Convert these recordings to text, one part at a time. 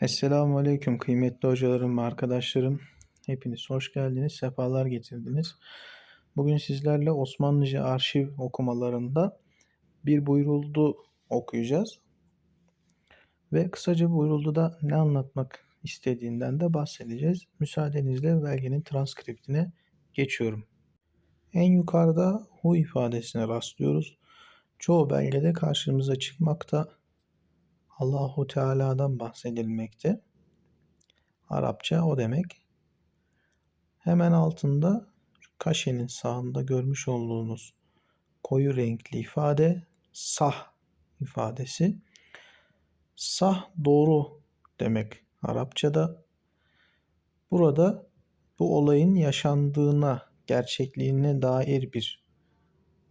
Esselamu Aleyküm kıymetli hocalarım ve arkadaşlarım. Hepiniz hoş geldiniz, sefalar getirdiniz. Bugün sizlerle Osmanlıca arşiv okumalarında bir buyuruldu okuyacağız. Ve kısaca buyurulduda ne anlatmak istediğinden de bahsedeceğiz. Müsaadenizle belgenin transkriptine geçiyorum. En yukarıda hu ifadesine rastlıyoruz. Çoğu belgede karşımıza çıkmakta Allahu Teala'dan bahsedilmekte. Arapça o demek. Hemen altında kaşenin sağında görmüş olduğunuz koyu renkli ifade sah ifadesi. Sah doğru demek Arapçada. Burada bu olayın yaşandığına, gerçekliğine dair bir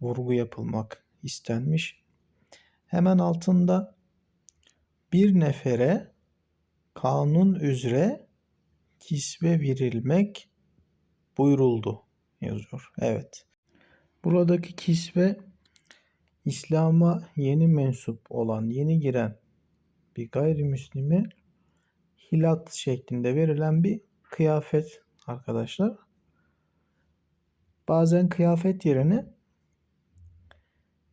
vurgu yapılmak istenmiş. Hemen altında bir nefere kanun üzere kisve verilmek buyuruldu yazıyor. Evet. Buradaki kisve İslam'a yeni mensup olan, yeni giren bir gayrimüslime hilat şeklinde verilen bir kıyafet arkadaşlar. Bazen kıyafet yerine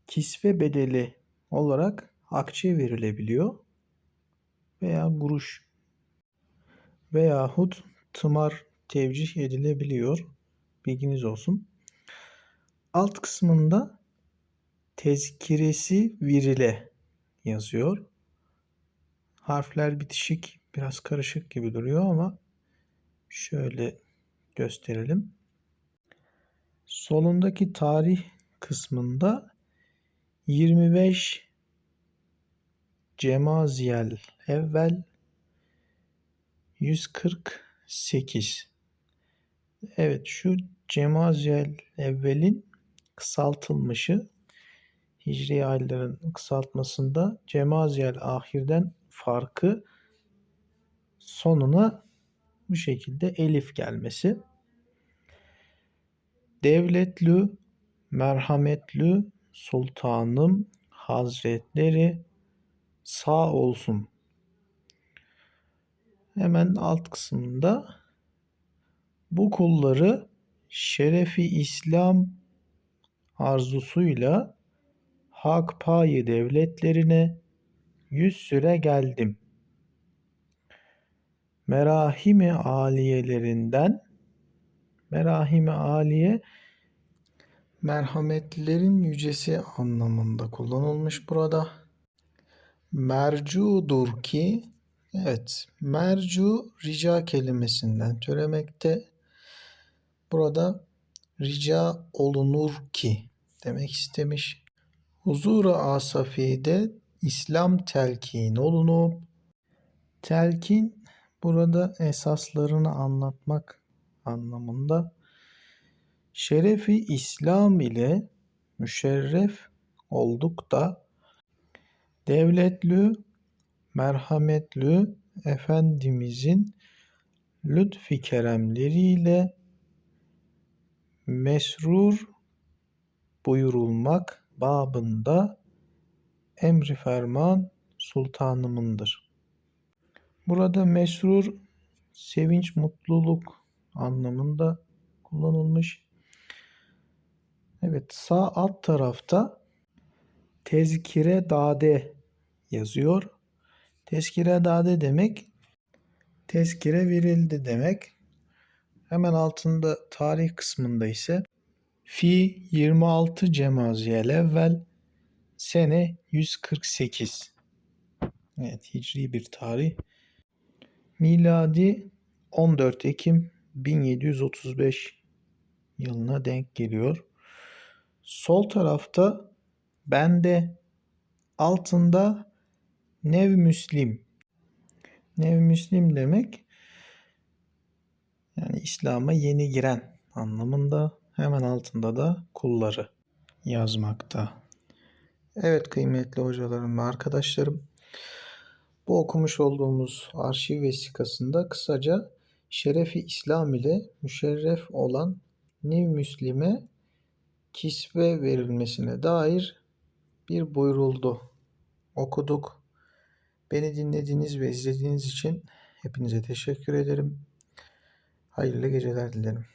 kisve bedeli olarak akçe verilebiliyor veya guruş veyahut tımar tevcih edilebiliyor. Bilginiz olsun. Alt kısmında tezkiresi virile yazıyor. Harfler bitişik, biraz karışık gibi duruyor ama şöyle gösterelim. Solundaki tarih kısmında 25 Cemaziyel evvel 148 Evet şu Cemaziyel evvelin kısaltılmışı Hicri ayların kısaltmasında Cemaziyel ahirden farkı sonuna bu şekilde elif gelmesi. Devletlü, merhametlü sultanım hazretleri sağ olsun. Hemen alt kısmında bu kulları şerefi İslam arzusuyla hak payı devletlerine yüz süre geldim. Merahimi aliyelerinden merahimi aliye merhametlerin yücesi anlamında kullanılmış burada mercudur ki evet mercu rica kelimesinden türemekte. Burada rica olunur ki demek istemiş. Huzuru asafide İslam telkin olunup telkin burada esaslarını anlatmak anlamında şerefi İslam ile müşerref olduk da devletlü, merhametli Efendimizin lütfi keremleriyle mesrur buyurulmak babında emri ferman sultanımındır. Burada mesrur sevinç, mutluluk anlamında kullanılmış. Evet sağ alt tarafta tezkire dade yazıyor. Tezkire dade demek tezkire verildi demek. Hemen altında tarih kısmında ise fi 26 Cemaziyel evvel sene 148. Evet hicri bir tarih. Miladi 14 Ekim 1735 yılına denk geliyor. Sol tarafta bende altında Nev Müslim. Nev Müslim demek yani İslam'a yeni giren anlamında hemen altında da kulları yazmakta. Evet kıymetli hocalarım ve arkadaşlarım bu okumuş olduğumuz arşiv vesikasında kısaca şerefi İslam ile müşerref olan Niv Müslim'e kisve verilmesine dair bir buyuruldu okuduk. Beni dinlediğiniz ve izlediğiniz için hepinize teşekkür ederim. Hayırlı geceler dilerim.